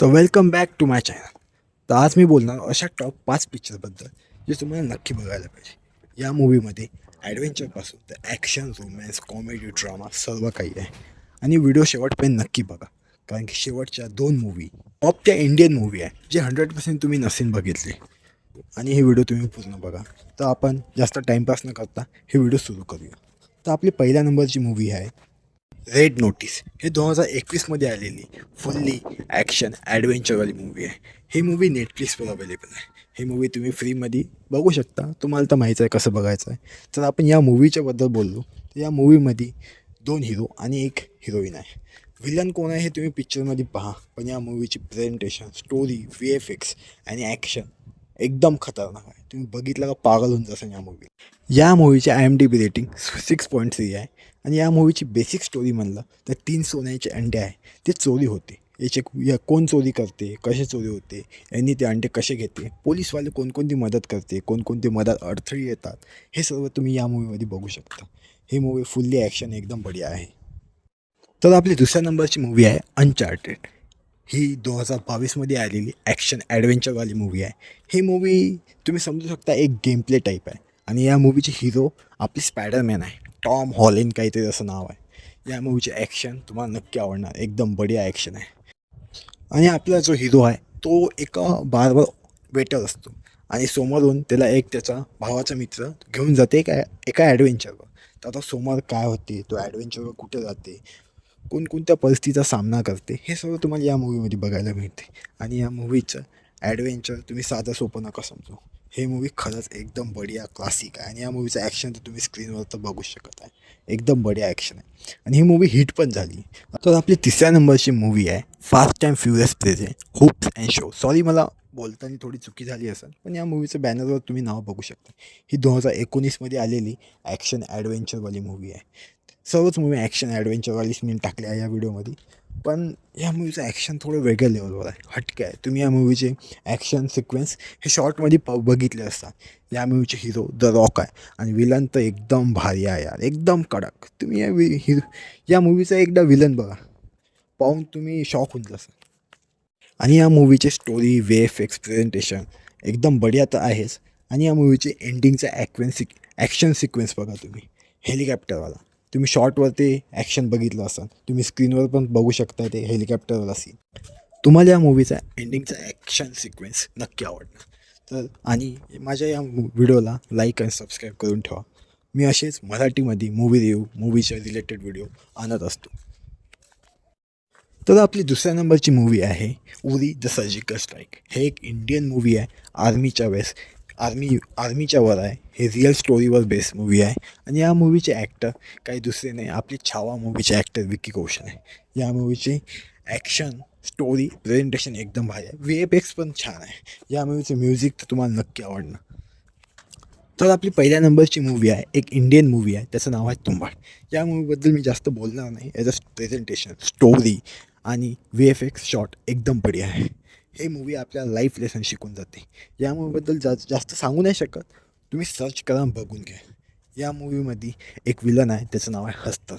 तर welcome back to my channel तर आज मी बोलणार अशा टॉप पाच पिक्चरबद्दल जे तुम्हाला नक्की बघायला पाहिजे. या मूवीमध्ये ॲडव्हेंचरपासून तर ॲक्शन रोमॅन्स कॉमेडी ड्रामा सर्व काही आहे. आणि व्हिडिओ शेवटपर्यंत नक्की बघा. कारण की शेवटच्या दोन मूवी टॉप त्या इंडियन मूवी आहे जे हंड्रेड पर्सेंट तुम्ही नसेन बघितले. आणि हे व्हिडिओ तुम्ही पूर्ण बघा. तर आपण जास्त टाईमपास न करता हे व्हिडिओ सुरू करूया. तर आपली पहिल्या नंबरची मूवी आहे रेड नोटीस हे दोन हजार एकवीसमध्ये आलेली फुल्ली ॲक्शन ॲडव्हेंचरवाली मूवी आहे. ही मूवी नेटफ्लिक्सवर अवेलेबल आहे. ही मूवी तुम्ही फ्रीमध्ये बघू शकता. तुम्हाला तर माहीत आहे कसं बघायचं आहे. तर आपण या मूवीच्याबद्दल बोललो. तर या मूवीमध्ये दोन हिरो आणि एक हिरोईन आहे. विलन कोण आहे हे तुम्ही पिक्चरमध्ये पहा. पण या मूवीची presentation story V F X आणि ॲक्शन एकदम खतरनाक आहे. तुम्ही बघितलं का? पागल होऊन जासान या मूवी या मूवीची I M D B rating six point three आहे. आणि या मूवीची बेसिक स्टोरी म्हणलं तर तीन सोन्याचे अंडे आहे. ते चोरी होते. याचे या कोण चोरी करते? कसे चोरी होते? यांनी ते अंडे कसे घेते? पोलीसवाले कोणकोणती मदत करते? कोणकोणते मदत अडथळे येतात? हे सर्व तुम्ही या मूवीमध्ये बघू शकता. ही मूवी फुल्ली ॲक्शन एकदम बढिया आहे. तर आपली दुसऱ्या नंबरची मूवी आहे अनचार्टेड ही दोन हजार बावीसमध्ये आलेली ॲक्शन ॲडव्हेंचरवाली मूवी आहे. ही मूवी तुम्ही समजू शकता एक गेम प्ले टाईप आहे. आणि या मूवीचे हिरो आपली स्पायडरमॅन आहे. टॉम हॉलिन काहीतरी असं नाव आहे. या मूवीचे ॲक्शन तुम्हाला नक्की आवडणार. एकदम बढिया ॲक्शन आहे. आणि आपला जो हिरो आहे तो एका बारवर वेटर असतो. आणि समोरून त्याला एक त्याचा भावाचा मित्र घेऊन जाते एका एका ॲडव्हेंचरवर तर आता समोर काय होते? तो ॲडव्हेंचरवर कुठे जाते? कोणकोणत्या परिस्थितीचा सामना करते हे सर्व तुम्हाला या मूवीमध्ये बघायला मिळते. आणि या मूवीचं ॲडव्हेंचर तुम्ही साधं सोपं नका समजू. हे मूवी खरंच एकदम बढिया क्लासिक आहे. आणि या मूवीचं ॲक्शन तर तुम्ही स्क्रीनवर तर बघू शकत आहे. एकदम बढिया ॲक्शन आहे. आणि ही मूवी हिट पण झाली. तर आपली तिसऱ्या नंबरची मूवी आहे fast and furious present Hobbs and Shaw sorry मला बोलताना थोडी चुकी झाली असेल पण या मूवीचं बॅनरवर तुम्ही नाव बघू शकता. ही दोन हजार एकोणीसमध्ये आलेली ॲक्शन ॲडव्हेंचरवाली मूवी आहे. सर्वच मूवी ॲक्शन ॲडव्हेंचरवालीच मी टाकले आहे या व्हिडिओमध्ये पण या मूवीचं ॲक्शन थोडं वेगळ्या लेवलवर आहे. हटके आहे. तुम्ही या मूवीचे ॲक्शन सिक्वेन्स हे शॉर्टमध्ये प बघितले असतात या मूवीचे हिरो द रॉक आहे. आणि विलन तर एकदम भारी आहे यार. एकदम कडक. तुम्ही या वि हिरो या मूवीचा एकदा विलन बघा. पाहून तुम्ही शॉक होऊन जासाल. आणि या मूवीचे story V F X presentation एकदम बढिया तर आहेच. आणि या मूवीचे एंडिंगचा ॲक्वेन्स सिक ॲक्शन सिक्वेन्स बघा तुम्ही. हेलिकॉप्टरवाला तुम्ही शॉर्टवरती ॲक्शन बघितलं असाल तुम्ही स्क्रीनवर पण बघू शकता ते हेलिकॉप्टरवाला सीन तुम्हाला या मूवीचा एंडिंगचा ॲक्शन सिक्वेन्स नक्की आवडणार. तर आणि माझ्या या व्हिडिओला लाईक आणि सबस्क्राईब करून ठेवा. मी असेच मराठीमध्ये मूवी रिव्ह्यू मूवीच्या रिलेटेड व्हिडिओ आणत असतो. तर आपली दुसऱ्या नंबरची मूवी आहे उरी द सर्जिकल स्ट्राईक हे एक इंडियन मूवी आहे आर्मीच्या वेळेस. आर्मी आर्मीच्या वर आहे. हे रिअल स्टोरीवर बेस्ड मूवी आहे. आणि या मूवीचे ॲक्टर काही दुसरे नाही. आपली छावा मूवीचे ॲक्टर विक्की कौशल आहे. या मूवीची ॲक्शन स्टोरी प्रेझेंटेशन एकदम भारी आहे. वी एफ एक्स पण छान आहे. या मूवीचं म्युझिक तर तुम्हाला नक्की आवडणार. तर आपली पहिल्या नंबरची मूवी आहे. एक इंडियन मूवी आहे. त्याचं नाव आहे तुंबाड या मूवीबद्दल मी जास्त बोलणार नाही. याचं प्रेझेंटेशन स्टोरी आणि व्ही एफ एक्स शॉट एकदम बढिया आहे. हे मूवी आपल्याला लाईफ लेसन शिकून जाते. या मूवीबद्दल जा जास्त सांगू नाही शकत. तुम्ही सर्च करा बघून घ्या. या मूवीमध्ये एक विलन आहे त्याचं नाव आहे हस्तर.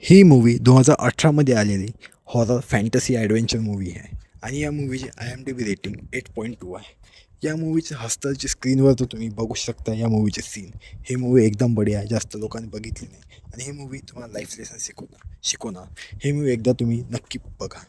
ही मूवी दोन हजार अठरामध्ये आलेली हॉरर फॅन्टसी ॲडव्हेंचर मूवी आहे. आणि या मूवीची I M D B rating eight point two आहे. या मूवीचं हस्तरची स्क्रीनवर तर तुम्ही बघू शकता या मूवीचे सीन हे मूवी एकदम बढिया आहे जास्त लोकांनी बघितली नाही. आणि ही मूवी तुम्हाला लाईफ लेसन शिकवणार शिकवणार. हे मूवी एकदा तुम्ही नक्की बघा.